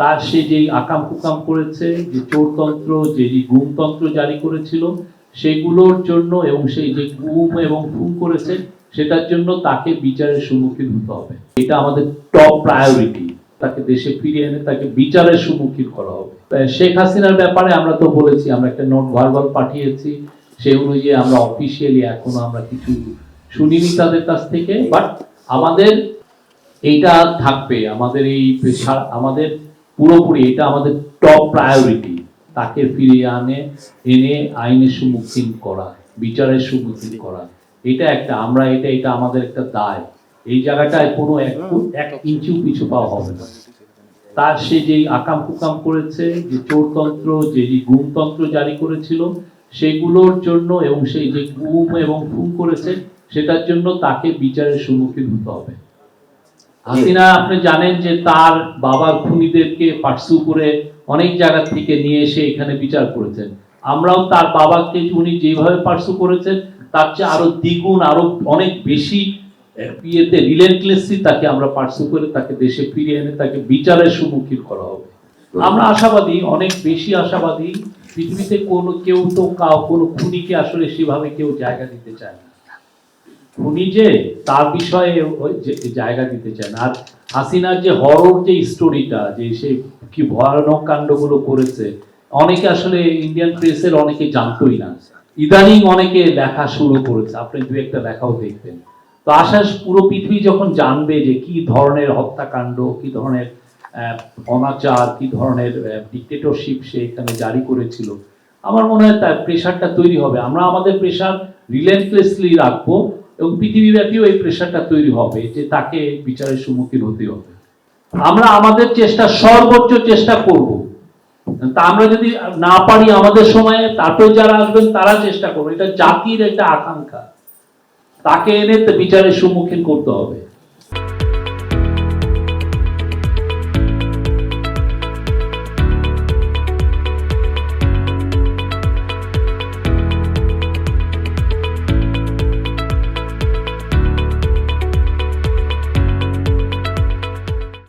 তার সে যেই আকাম কুকাম করেছে, যে চোরতন্ত্র, যে গুমতন্ত্র জারি করেছিল, সেগুলোর জন্য এবং সেই যে গুম এবং খুন করেছে, সেটার জন্য তাকে বিচারের সম্মুখীন হতে হবে। এটা আমাদের টপ প্রায়োরিটি তাকে দেশে ফিরিয়ে এনে তাকে বিচারের সম্মুখীন করা হবে। শেখ হাসিনার ব্যাপারে আমরা তো বলেছি, আমরা একটা নোট ভার্বাল পাঠিয়েছি। সেই অনুযায়ী আমরা অফিসিয়ালি এখনও আমরা কিছু শুনিনি তাদের কাছ থেকে বাট আমাদের এইটা থাকবে। আমাদের এই আমাদের পুরোপুরি এটা আমাদের টপ প্রায়োরিটি তাকে ফিরিয়ে আনে এনে আইনের সম্মুখীন করা বিচারের সম্মুখীন করা। এটা একটা আমরা এটা এটা আমাদের একটা দায়। এই জায়গাটায় কোনো এক এক ইঞ্চিও পিছু পাওয়া হবে না। তার সে যেই আকাম কুকাম করেছে যে চোরতন্ত্র যে যে গুমতন্ত্র জারি করেছিল সেগুলোর জন্য এবং সেই যে গুম এবং খুন করেছে সেটার জন্য তাকে বিচারের সম্মুখীন হতে হবে। হাসিনা, আপনি জানেন যে তার বাবার খুনিদেরকে পার্সু করে অনেক জায়গা থেকে নিয়ে এসে এখানে বিচার করেছেন। আমরাও তার বাবাকে উনি যেভাবে পার্সু করেছেন, তার চেয়ে আরও দ্বিগুণ, আরও অনেক বেশি ইয়েতে রিলেন্টলেসলি তাকে আমরা পার্সু করে তাকে দেশে ফিরিয়ে এনে তাকে বিচারের সম্মুখীন করা হবে। আমরা আশাবাদী, অনেক বেশি আশাবাদী, পৃথিবীতে কোনো কেউ তো কাউ, কোনো খুনিকে আসলে সেভাবে কেউ জায়গা দিতে চায় না। খুনি যে তার বিষয়ে জায়গা দিতে চায় না আর হাসিনার যে হরর যে স্টোরিটা যে সে কি ভয়ানক কাণ্ডগুলো করেছে, অনেকে আসলে ইন্ডিয়ান প্রেসের অনেকে জানতোই না। ইদানিং অনেকে লেখা শুরু করেছে। আপনি দু একটা লেখাও দেখবেন। তো আশা পুরো পৃথিবী যখন জানবে যে কি ধরনের হত্যাকাণ্ড, কি ধরনের অনাচার, কি ধরনের ডিক্টেটরশিপ সে এখানে জারি করেছিল, আমার মনে হয় তার প্রেশারটা তৈরি হবে। আমরা আমাদের প্রেশার রিলেন্টলেসলি রাখব। এবং পৃথিবীব্যাপীও এই প্রেশারটা তৈরি হবে যে তাকে বিচারের সম্মুখীন হতে হবে। আমরা আমাদের চেষ্টা, সর্বোচ্চ চেষ্টা করব। তা আমরা যদি না পারি আমাদের সময়ে, তাতেও যারা আসবেন তারা চেষ্টা করবে। এটা জাতির একটা আকাঙ্ক্ষা। তাকে এনে বিচারের সম্মুখীন করতে হবে।